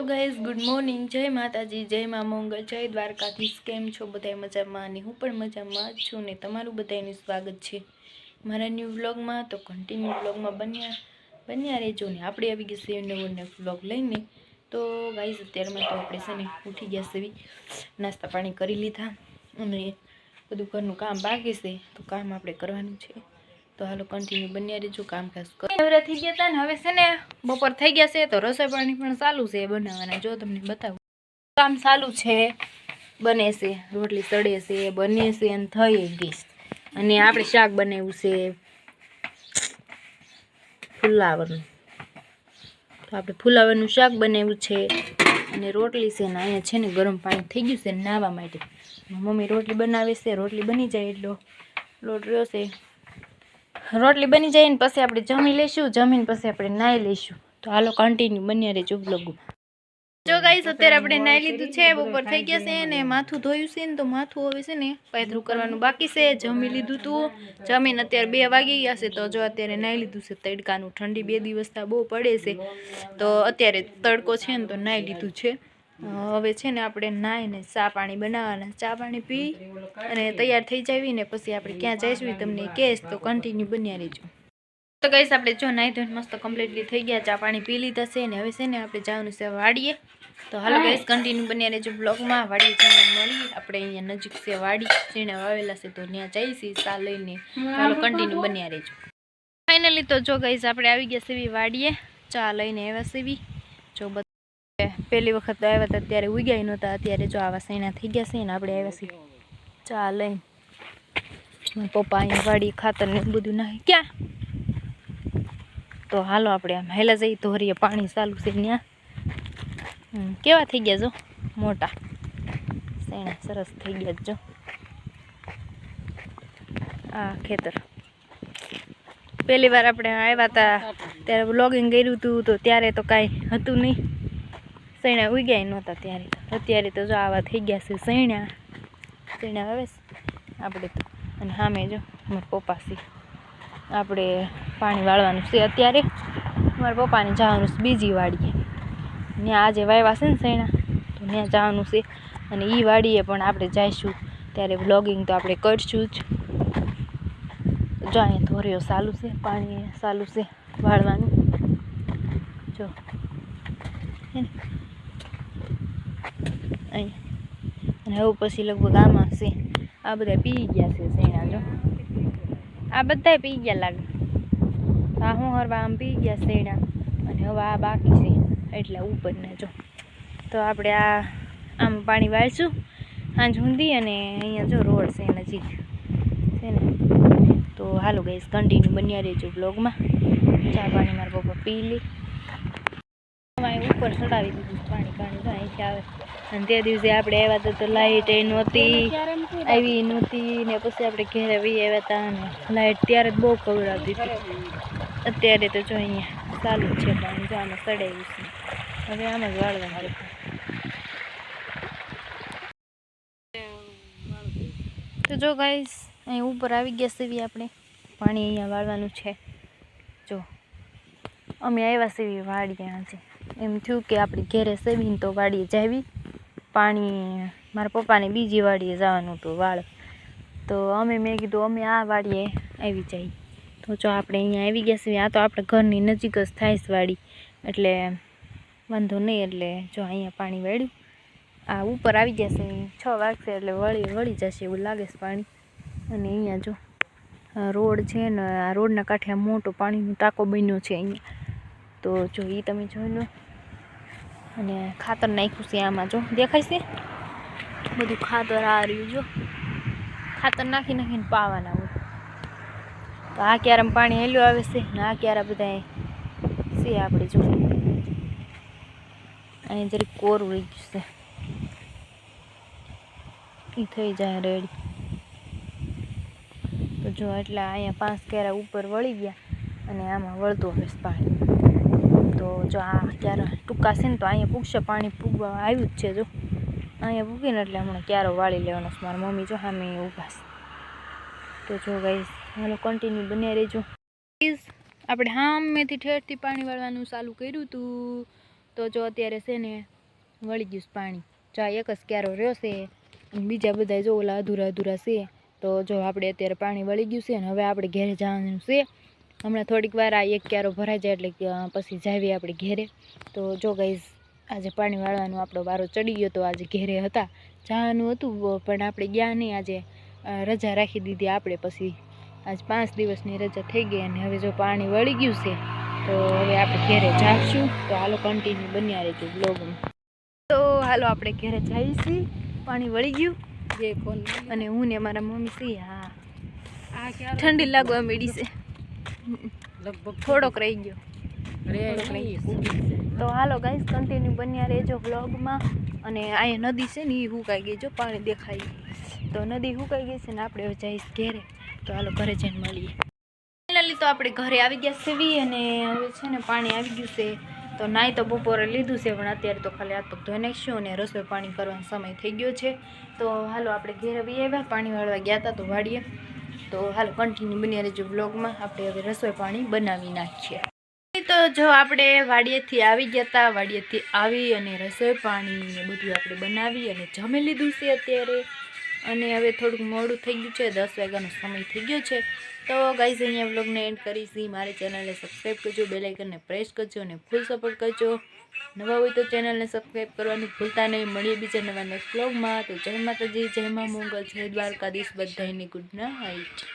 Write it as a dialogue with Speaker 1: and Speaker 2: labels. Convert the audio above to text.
Speaker 1: Hello guys good morning જય માતાજી, જય મા મોંગલ, જય દ્વારકાધીશ. કેમ છો બધા મજામાં અને હું પણ મજામાં છું ને તમારું બધાનું સ્વાગત છે મારા ન્યૂ વ્લોગમાં તો કન્ટિન્યુ વ્લોગમાં બન્યા બન્યા રહેજો ને. આપણે આવી ગઈ છે નવો નવો વ્લોગ લઈને. તો ગાઈઝ અત્યારમાં તો આપણે છે ને ઉઠી ગયા સેવી નાસ્તા પાણી કરી લીધા અને બધું ઘરનું કામ બાકી છે. તો કામ આપણે કરવાનું છે. તો હાલો કન્ટિન્યુ બન્યા રહેજો કામકાજ કરો. નવરા થઈ ગયા હતા ને હવે છે ને બપોર થઈ ગયા છે તો રસોઈ પાણી પણ ચાલુ છે બનાવવાના. જો તમને બતાવું. કામ ચાલુ છે, બને છે, રોટલી સડે છે, બને છે અને થઈ ગઈ અને આપણે શાક બનાવ્યું છે ફુલાવરનું. તો આપણે ફુલાવરનું શાક બનાવ્યું છે અને રોટલી છે ને અહીંયા છે ને ગરમ પાણી થઈ ગયું છે નાહવા માટે. મમ્મી રોટલી બનાવે છે, રોટલી બની જાય એટલો. લોટ રહ્યો છે. રોટલી બની જાય ને પછી આપણે જમી લઈશું, જમીને પછી આપણે નાહી લઈશું. તો હાલો કન્ટિન્યુ બન્યા રહેજો બ્લોગમાં જો ગાઈસ અત્યારે આપણે નાહી લીધું છે બપોર થઈ ગયા છે ને, માથું ધોયું છે ને, તો માથું હવે છે ને પાયધરું કરવાનું બાકી છે, જમી લીધું તું. જમીન અત્યારે બે વાગી ગયા છે, તો જો અત્યારે નાહી લીધું છે તડકાનું. ઠંડી બે દિવસ બહુ પડે છે. તો અત્યારે તડકો છે ને, તો નાહી લીધું છે. હવે છે ને આપણે નાહીને ચા પાણી બનાવવાના. ચા પાણી પી અને તૈયાર થઈ જાવી ને પછી આપણે ક્યાં જઈશું તમને કહેશ. તો કન્ટિન્યુ બન્યા રહેજો. તો કહીશ આપણે જો નાહી ધોઈને મસ્ત કમ્પ્લીટલી થઈ ગયા. ચા પાણી પી લીધા છે ને હવે છે ને આપણે જવાનું છે વાડીએ. તો હાલો કહીશ કન્ટિન્યુ બન્યા રહેજો બ્લોગમાં વાડીએ જઈને મળી આપણે અહીંયા નજીક છે વાડી. જેને વાવેલા છે તો ત્યાં જઈશી ચા લઈને. હાલો કન્ટિન્યુ બન્યા રહેજો. ફાઇનલી તો જો ગઈશ આપણે આવી ગયા સેવી વાડીએ. ચા લઈને આવ્યા સેવી જો પહેલી વખત આવ્યા હતા, ત્યારે ઉગ્યા નહોતા. અત્યારે જો આવા સૈના થઈ ગયા છે ને, આપણે આવ્યા છીએ. ચા લઈને. પપ્પા અહીંયા વાડી, ખાતર ને બધું નાખી ક્યાં? તો હાલો આપણે આમ હેલા જઈ ધોરીએ પાણી ચાલુ છે ત્યાં કેવા થઈ ગયા જો? મોટા. સૈણા સરસ થઈ ગયા જો આ ખેતર. પહેલી વાર આપણે આવ્યા હતા, ત્યારે બ્લોગિંગ કર્યું હતું, તો ત્યારે તો કાંઈ હતું નહીં. સૈણા ઉગ્યા નહોતા ત્યારે. અત્યારે તો જો આવા થઈ ગયા છે સૈણા. સૈણા આવે આપણે તો, અને સામે જો, મારા પપ્પા છે. આપણે પાણી વાળવાનું છે અત્યારે. મારા પપ્પાને જવાનું છે બીજી વાડીએ. ત્યાં આજે વાવ્યા છે ને સૈણા, તો ત્યાં જવાનું છે. અને એ વાડીએ પણ આપણે જઈશું. ત્યારે વ્લોગિંગ તો આપણે કરશું જ. જો અહીંયા ધોરીઓ ચાલુ છે, પાણી ચાલુ છે વાળવાનું. જો. હે ને? અહીંયા અને હવે પછી લગભગ આમાં છે આ બધા પી ગયા છે શેણા જો આ બધા પી ગયા લાગે આ હું હરવા આમ પી ગયા શેણા અને હવે આ બાકી છે એટલે ઉપરને જો તો આપણે આ આમ પાણી વાળશું સાંજ ઊંધી અને અહીંયા જો રોડ છે નજીક છે ને તો હાલો ગઈશ કન્ટિન્યુ બન્યા રહેજો બ્લોગમાં ચા પાણી મારા પપ્પા પી લે ઉપર ચડાવી દીધું પાણી પાણી તો અહીંથી આવે. અને તે દિવસે આપણે આવ્યા તો લાઇટ એ નહોતી. આવી નહોતી ને પછી આપણે ઘેરે વી આવ્યા હતા અને લાઇટ ત્યારે જ બહુ કવડાવતી હતી. અત્યારે તો જો અહીંયા ચાલુ જ છે પાણી, જો આમાં ચડાવ્યું છે. હવે આમ જ વાળવા મારે તો જો ગાઈસ અહીં ઉપર આવી ગયા સીવી આપણે. પાણી અહીંયા વાળવાનું છે. અમે આવ્યા સેવી વાડીએ આજે. એમ થયું કે આપણે ઘેરે સેવીને તો વાડીએ જાવી પાણી, મારા પપ્પાને બીજી વાડીએ જવાનું હતું વાળ. તો અમે મેં કીધું, અમે આ વાડીએ આવી જઈએ તો જો આપણે અહીંયા આવી ગયા છીએ, આ તો આપણે ઘરની નજીક જ થાય છે વાડી. એટલે વાંધો નહીં, એટલે જો અહીંયા પાણી વાળ્યું. આ ઉપર આવી જશે છ વાગશે એટલે વળી વળી જશે એવું લાગે છે પાણી. અને અહીંયા જો રોડ છે ને, આ રોડના કાંઠે મોટો પાણીનો ટાંકો બન્યો છે અહીંયા. તો જો એ તમે જોઈ લો અને ખાતર નાખ્યું છે આમાં, જો, દેખાય છે? બધું ખાતર આ રહ્યું, જો. ખાતર નાખી નાખીને પાવાના હોય. તો આ ક્યારામાં પાણી હેલું આવે છે? ને આ ક્યારા બધા છે આપણે જો. અહીંયા જરીક કોરું રહી ગયું છે. એ થઈ જાય રેડી. તો જો, એટલે અહીંયા પાંચ કેરા ઉપર વળી ગયા અને આમાં વળતું છે પાણી. તો જો આ ક્યારે ટૂંકા છે ને તો અહીંયા પૂગશે, પાણી પૂગવા આવ્યું જ છે જો. અહીંયા પૂગીને એટલે હમણાં ક્યારો વાળી લેવાનો છે, મારા મમ્મી જો સામે ઊભા છે. તો જો ગાઈસ હાલો કન્ટિન્યુ બન્યા રહેજો. પ્લીઝ આપણે સામેથી ઠેરથી પાણી વાળવાનું ચાલુ કર્યું હતું તો જો અત્યારે છે ને વળી ગયું પાણી. જો આ એક જ ક્યારો રહ્યો છે બીજા બધા જો ઓલા અધૂરા અધૂરા છે. તો જો આપણે અત્યારે પાણી વળી ગયું છે, અને હવે આપણે ઘેરે જવાનું છે. હમણાં થોડીક વાર આ એક ક્યારો ભરાઈ જાય એટલે પછી જાવીએ આપણે ઘેરે. તો જો ગઈશ આજે પાણી વાળવાનો આપણો વારો ચડી ગયો તો આજે ઘેરે હતા. જવાનું હતું પણ આપણે ગયા નહીં. આજે રજા રાખી દીધી આપણે પછી. આજ પાંચ દિવસની રજા થઈ ગઈ અને હવે જો પાણી વળી ગયું છે તો હવે આપણે ઘેરે જાશું. તો હાલો કન્ટિન્યુ બન્યા રહેજો બ્લોગમાં તો હાલો આપણે ઘેરે છીએ. પાણી વળી ગયું.
Speaker 2: જે ફોન
Speaker 1: અને હું ને મારા મમ્મી છીએ હા. ઠંડી લાગવા મળી છે.
Speaker 2: લગભગ
Speaker 1: થોડોક રહી ગયો. તો હાલો ગાઈસ કન્ટિન્યુ બન્યા રહેજો વ્લોગમાં અને અહીંયા નદી છે ને એ હુકાઈ ગઈ જો પાણી દેખાય. તો નદી હુકાઈ ગઈ છે ને આપણે જઈશ ઘેરે. તો હાલો ઘરે જઈને મળીએ. ફાઇનલી તો આપણે ઘરે આવી ગયા સેવી અને હવે છે ને પાણી આવી ગયું છે. તો નાઈ તો બપોરે લીધું છે પણ અત્યારે તો ખાલી હાથ પગ ધોઈ નાખશું અને રસોઈ પાણી કરવાનો સમય થઈ ગયો છે. તો હાલો આપણે ઘેરે બી આવ્યા પાણી વાળવા ગયા હતા તો વાડીએ. તો હાલો કન્ટિન્યુ બની રહેજો બ્લોગમાં આપણે હવે રસોઈ પાણી બનાવી નાખીએ. તો જો આપણે વાડીએથી આવી ગયા હતા વાડીએથી આવી અને રસોઈ પાણી બધું આપણે બનાવી અને જમી લીધું છે અત્યારે. અને હવે થોડુંક મોડું થઈ ગયું છે, દસ વાગ્યાનો સમય થઈ ગયો છે. તો ગાઈઝ અહીંયા વ્લોગને એન્ડ કરીશી મારી ચેનલને સબસ્ક્રાઈબ કરજો બેલાઇકનને પ્રેસ કરજો અને ફૂલ સપોર્ટ કરજો. નવા હોય તો ચેનલને સબસ્ક્રાઈબ કરવાનું ભૂલતા નહીં. મળીએ બીજા નવા નેક્સ્ટ વ્લોગમાં તો જય માતાજી, જય મા મંગલ, જય દ્વારકાધીશ બધાની ગુડ નાઇટ